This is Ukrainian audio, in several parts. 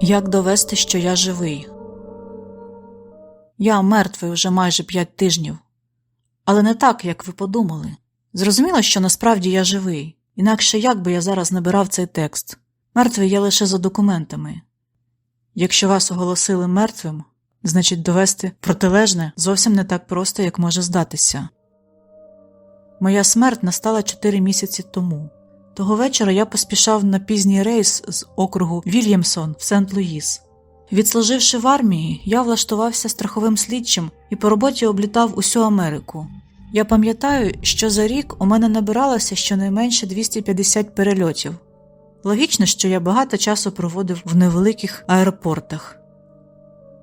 Як довести, що я живий? Я мертвий уже майже п'ять тижнів. Але не так, як ви подумали. Зрозуміло, що насправді я живий, інакше як би я зараз набирав цей текст. Мертвий я лише за документами. Якщо вас оголосили мертвим, значить довести протилежне зовсім не так просто, як може здатися. Моя смерть настала чотири місяці тому. Того вечора я поспішав на пізній рейс з округу Вільямсон в Сент-Луїс. Відслуживши в армії, я влаштувався страховим слідчим і по роботі облітав усю Америку. Я пам'ятаю, що за рік у мене набиралося щонайменше 250 перельотів. Логічно, що я багато часу проводив в невеликих аеропортах.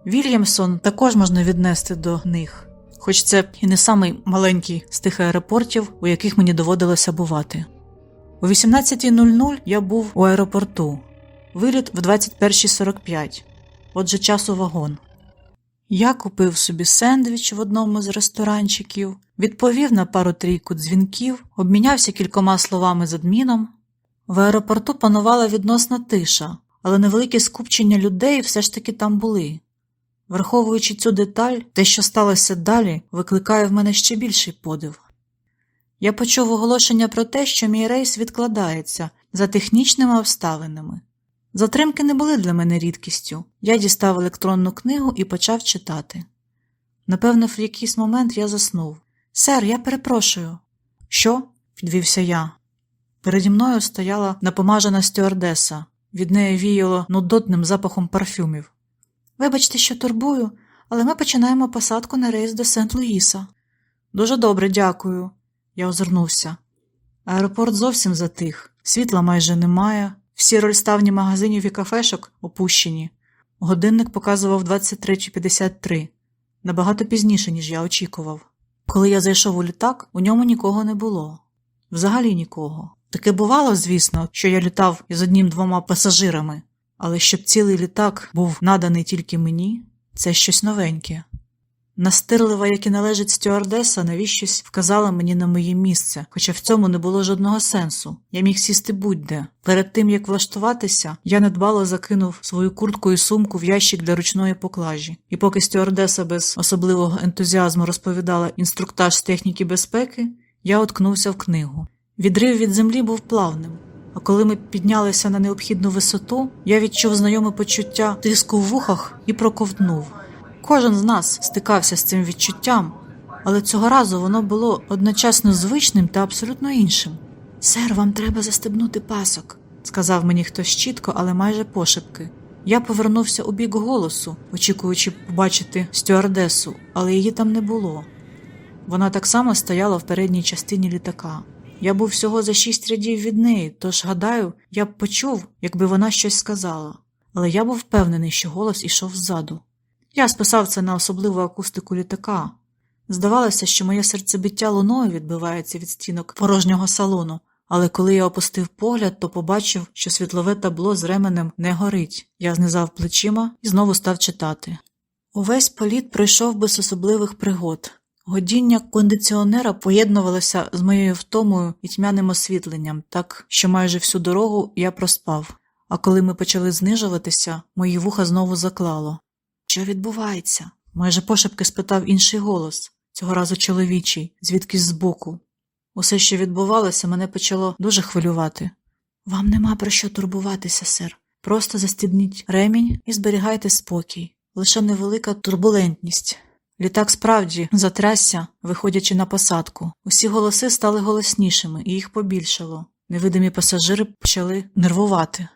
Вільямсон також можна віднести до них, хоч це і не самий маленький з тих аеропортів, у яких мені доводилося бувати. О 18.00 я був у аеропорту, виліт в 21.45, отже, часу вагон. Я купив собі сендвіч в одному з ресторанчиків, відповів на пару трійку дзвінків, обмінявся кількома словами з адміном. В аеропорту панувала відносна тиша, але невелике скупчення людей все ж таки там були. Враховуючи цю деталь, те, що сталося далі, викликає в мене ще більший подив. Я почув оголошення про те, що мій рейс відкладається за технічними обставинами. Затримки не були для мене рідкістю. Я дістав електронну книгу і почав читати. Напевно, в якийсь момент я заснув. Сер, я перепрошую. Що? підвівся я. Переді мною стояла напомажена стюардеса, від неї віяло нудотним запахом парфюмів. Вибачте, що турбую, але ми починаємо посадку на рейс до Сент-Луїса. Дуже добре, дякую. Я озирнувся. Аеропорт зовсім затих, світла майже немає, всі рольставні магазинів і кафешок опущені. Годинник показував 23.53, набагато пізніше, ніж я очікував. Коли я зайшов у літак, у ньому нікого не було. Взагалі нікого. Таке бувало, звісно, що я літав із однім-двома пасажирами, але щоб цілий літак був наданий тільки мені, це щось новеньке. Настирлива, як і належить стюардеса, навіщось вказала мені на моє місце, хоча в цьому не було жодного сенсу. Я міг сісти будь-де. Перед тим як влаштуватися, я недбало закинув свою куртку і сумку в ящик для ручної поклажі, і поки стюардеса без особливого ентузіазму розповідала інструктаж з техніки безпеки, я уткнувся в книгу. Відрив від землі був плавним. А коли ми піднялися на необхідну висоту, я відчув знайоме почуття тиску в вухах і проковтнув. Кожен з нас стикався з цим відчуттям, але цього разу воно було одночасно звичним та абсолютно іншим. Сер, вам треба застебнути пасок, сказав мені хтось чітко, але майже пошепки. Я повернувся у бік голосу, очікуючи побачити стюардесу, але її там не було. Вона так само стояла в передній частині літака. Я був всього за шість рядів від неї, тож, гадаю, я б почув, якби вона щось сказала, але я був впевнений, що голос ішов ззаду. Я списав це на особливу акустику літака. Здавалося, що моє серцебиття луною відбивається від стінок порожнього салону, але коли я опустив погляд, то побачив, що світлове табло з ременем не горить. Я знизав плечима і знову став читати. Увесь політ пройшов без особливих пригод. Годіння кондиціонера поєднувалося з моєю втомою і тьмяним освітленням, так що майже всю дорогу я проспав, а коли ми почали знижуватися, мої вуха знову заклало. Що відбувається? майже пошепки спитав інший голос, цього разу чоловічий, звідкись збоку. Усе, що відбувалося, мене почало дуже хвилювати. Вам нема про що турбуватися, сер. Просто застібніть ремінь і зберігайте спокій, лише невелика турбулентність. Літак справді затрясся, виходячи на посадку. Усі голоси стали голоснішими, і їх побільшало. Невидимі пасажири почали нервувати.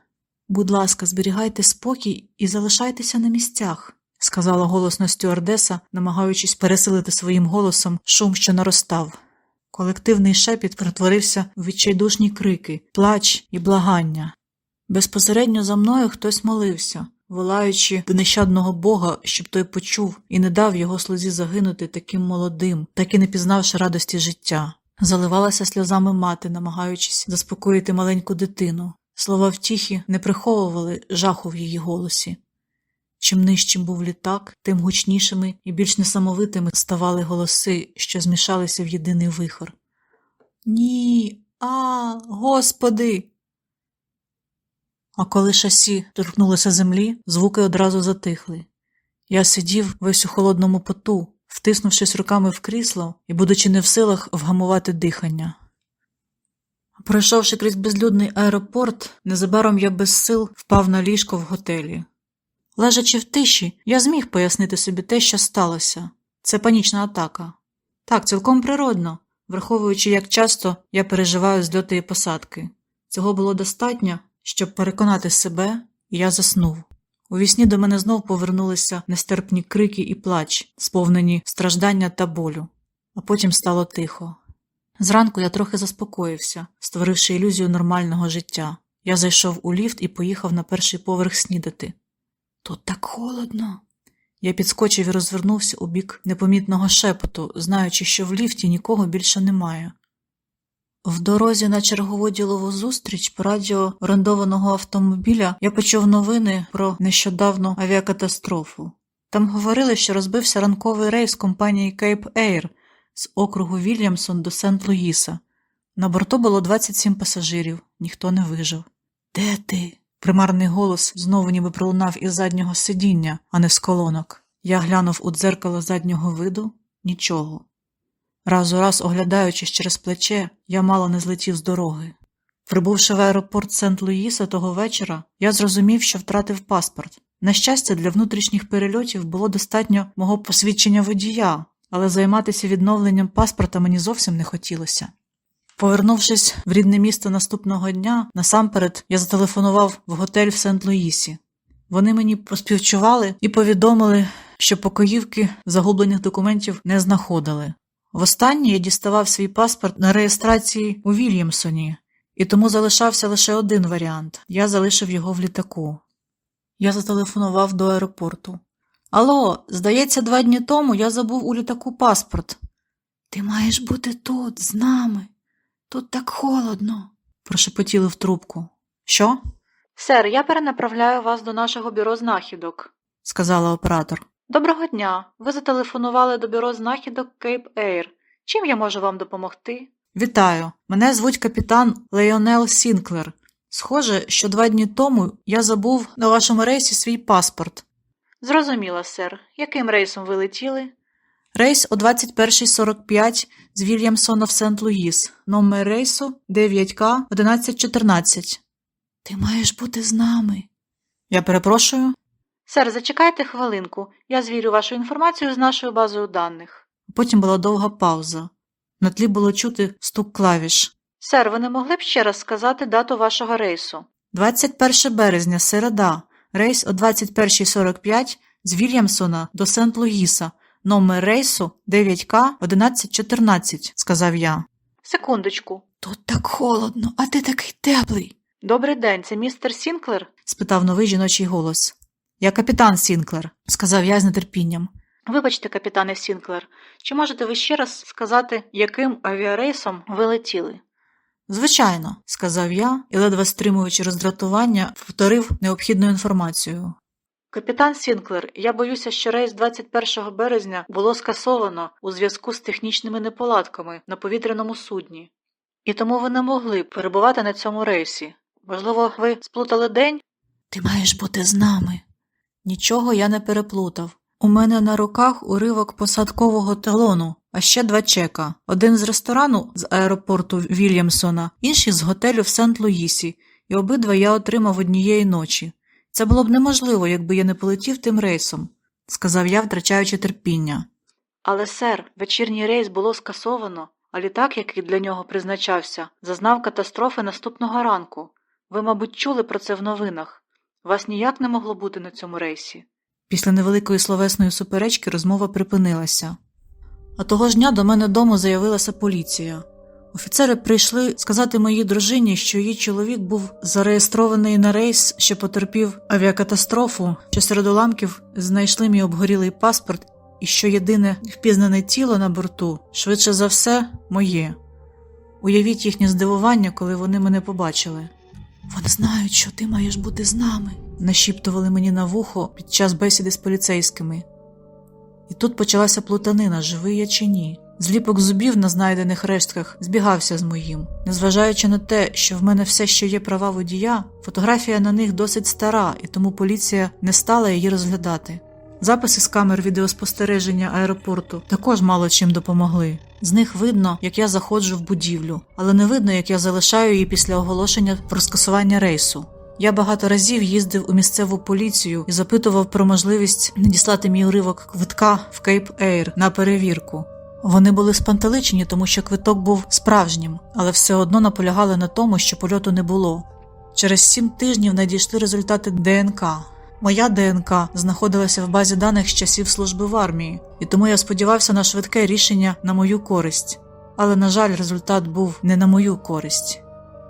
Будь ласка, зберігайте спокій і залишайтеся на місцях, сказала голосно стюардеса, намагаючись пересилити своїм голосом шум, що наростав. Колективний шепіт перетворився у відчайдушні крики, плач і благання. Безпосередньо за мною хтось молився, волаючи до нещадного бога, щоб той почув і не дав його слузі загинути таким молодим, так і не пізнавши радості життя. Заливалася сльозами мати, намагаючись заспокоїти маленьку дитину. Слова втіхи не приховували жаху в її голосі. Чим нижчим був літак, тим гучнішими і більш несамовитими ставали голоси, що змішалися в єдиний вихор. Ні, а, господи. А коли шасі торкнулося землі, звуки одразу затихли. Я сидів весь у холодному поту, втиснувшись руками в крісло і будучи не в силах вгамувати дихання. Пройшовши крізь безлюдний аеропорт, незабаром я без сил впав на ліжко в готелі. Лежачи в тиші, я зміг пояснити собі те, що сталося. Це панічна атака. Так, цілком природно, враховуючи, як часто я переживаю зльоти і посадки. Цього було достатньо, щоб переконати себе, і я заснув. У вісні до мене знов повернулися нестерпні крики і плач, сповнені страждання та болю, а потім стало тихо. Зранку я трохи заспокоївся, створивши ілюзію нормального життя. Я зайшов у ліфт і поїхав на перший поверх снідати. Тут так холодно. Я підскочив і розвернувся у бік непомітного шепоту, знаючи, що в ліфті нікого більше немає. В дорозі на чергову ділову зустріч по радіо орендованого автомобіля я почув новини про нещодавну авіакатастрофу. Там говорили, що розбився ранковий рейс компанії Cape Air з округу Вільямсон до Сент-Луїса. На борту було 27 пасажирів, ніхто не вижив. Де ти? Примарний голос знову ніби пролунав із заднього сидіння, а не з колонок. Я глянув у дзеркало заднього виду нічого. Раз у раз, оглядаючись через плече, я мало не злетів з дороги. Прибувши в аеропорт Сент-Луїса того вечора, я зрозумів, що втратив паспорт. На щастя, для внутрішніх перельотів було достатньо мого посвідчення водія, але займатися відновленням паспорта мені зовсім не хотілося. Повернувшись в рідне місто наступного дня, насамперед я зателефонував в готель в Сент-Луїсі. Вони мені поспівчували і повідомили, що покоївки загублених документів не знаходили. Востаннє я діставав свій паспорт на реєстрації у Вільямсоні, і тому залишався лише один варіант я залишив його в літаку. Я зателефонував до аеропорту. Алло, здається, два дні тому я забув у літаку паспорт. Ти маєш бути тут, з нами. Тут так холодно, прошепотіли в трубку. Що? Сер, я перенаправляю вас до нашого бюро знахідок, сказала оператор. Доброго дня. Ви зателефонували до бюро знахідок Cape Air. Чим я можу вам допомогти? Вітаю. Мене звуть капітан Леонел Сінклер. Схоже, що два дні тому я забув на вашому рейсі свій паспорт. Зрозуміло, сер. Яким рейсом ви летіли? Рейс о 21.45 з Вільямсона в Сент-Луїс. Номер рейсу 9К 1114. Ти маєш бути з нами. Я перепрошую. Сер, зачекайте хвилинку. Я звірю вашу інформацію з нашою базою даних. Потім була довга пауза. На тлі було чути стук клавіш. Сер, ви не могли б ще раз сказати дату вашого рейсу? 21 березня, середа. Рейс о 21.45 з Вільямсона до Сент-Луїса. Номер рейсу 9К 1114, сказав я. Секундочку. Тут так холодно, а ти такий теплий. Добрий день, це містер Сінклер? спитав новий жіночий голос. Я капітан Сінклер, сказав я з нетерпінням. Вибачте, капітане Сінклер, чи можете ви ще раз сказати, яким авіарейсом ви летіли? Звичайно, сказав я і, ледве стримуючи роздратування, повторив необхідну інформацію. Капітан Сінклер, я боюся, що рейс 21 березня було скасовано у зв'язку з технічними неполадками на повітряному судні. І тому ви не могли перебувати на цьому рейсі. Можливо, ви сплутали день? Ти маєш бути з нами. Нічого я не переплутав. У мене на руках уривок посадкового талону, а ще два чека: один з ресторану з аеропорту Вільямсона, інший з готелю в Сент-Луїсі, і обидва я отримав однієї ночі. Це було б неможливо, якби я не полетів тим рейсом, сказав я, втрачаючи терпіння. Але, сер, вечірній рейс було скасовано, а літак, який для нього призначався, зазнав катастрофи наступного ранку. Ви, мабуть, чули про це в новинах. Вас ніяк не могло бути на цьому рейсі. Після невеликої словесної суперечки розмова припинилася. А того ж дня до мене дому заявилася поліція. Офіцери прийшли сказати моїй дружині, що її чоловік був зареєстрований на рейс, що потерпів авіакатастрофу, що серед уламків знайшли мій обгорілий паспорт, і що єдине впізнане тіло на борту, швидше за все, моє. Уявіть їхнє здивування, коли вони мене побачили. Вони знають, що ти маєш бути з нами, нашіптували мені на вухо під час бесіди з поліцейськими. І тут почалася плутанина, живий я чи ні. Зліпок зубів на знайдених рештках збігався з моїм. Незважаючи на те, що в мене все ще є права водія, фотографія на них досить стара, і тому поліція не стала її розглядати. Записи з камер відеоспостереження аеропорту також мало чим допомогли. З них видно, як я заходжу в будівлю, але не видно, як я залишаю її після оголошення про скасування рейсу. Я багато разів їздив у місцеву поліцію і запитував про можливість надіслати мій уривок квитка в Кейп Ейр на перевірку. Вони були спантеличені, тому що квиток був справжнім, але все одно наполягали на тому, що польоту не було. Через сім тижнів надійшли результати ДНК. Моя ДНК знаходилася в базі даних з часів служби в армії, і тому я сподівався на швидке рішення на мою користь. Але, на жаль, результат був не на мою користь.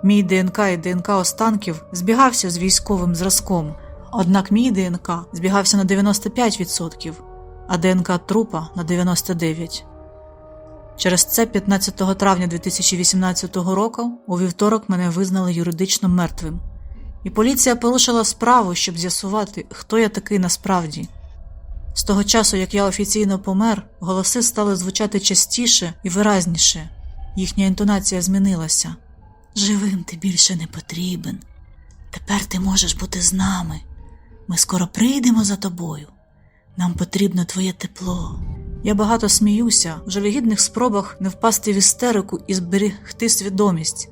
Мій ДНК і ДНК останків збігався з військовим зразком, однак мій ДНК збігався на 95%, а ДНК трупа на 99%. Через це 15 травня 2018 року у вівторок мене визнали юридично мертвим. І поліція порушила справу, щоб з'ясувати, хто я такий насправді. З того часу, як я офіційно помер, голоси стали звучати частіше і виразніше. Їхня інтонація змінилася. Живим ти більше не потрібен. Тепер ти можеш бути з нами. Ми скоро прийдемо за тобою. Нам потрібно твоє тепло. Я багато сміюся в жалюгідних спробах не впасти в істерику і зберегти свідомість.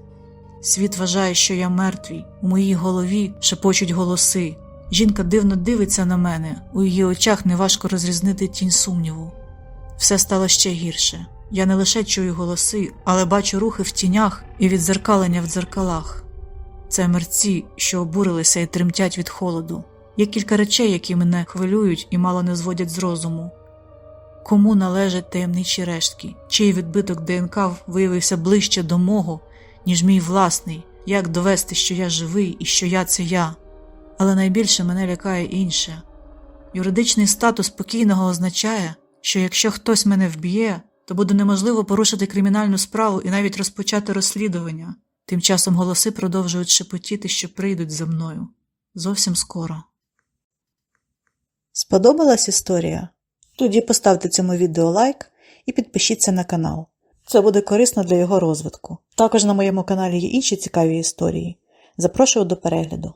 Світ вважає, що я мертвий, у моїй голові шепочуть голоси. Жінка дивно дивиться на мене, у її очах неважко розрізнити тінь сумніву. Все стало ще гірше. Я не лише чую голоси, але бачу рухи в тінях і відзеркалення в дзеркалах. Це мерці, що обурилися і тремтять від холоду. Є кілька речей, які мене хвилюють і мало не зводять з розуму. Кому належать таємничі рештки, чий відбиток ДНК виявився ближче до мого, ніж мій власний, як довести, що я живий і що я це я. Але найбільше мене лякає інше. Юридичний статус покійного означає, що якщо хтось мене вб'є, то буде неможливо порушити кримінальну справу і навіть розпочати розслідування. Тим часом голоси продовжують шепотіти, що прийдуть за мною. Зовсім скоро. Сподобалась історія? Тоді поставте цьому відео лайк і підпишіться на канал. Це буде корисно для його розвитку. Також на моєму каналі є інші цікаві історії. Запрошую до перегляду.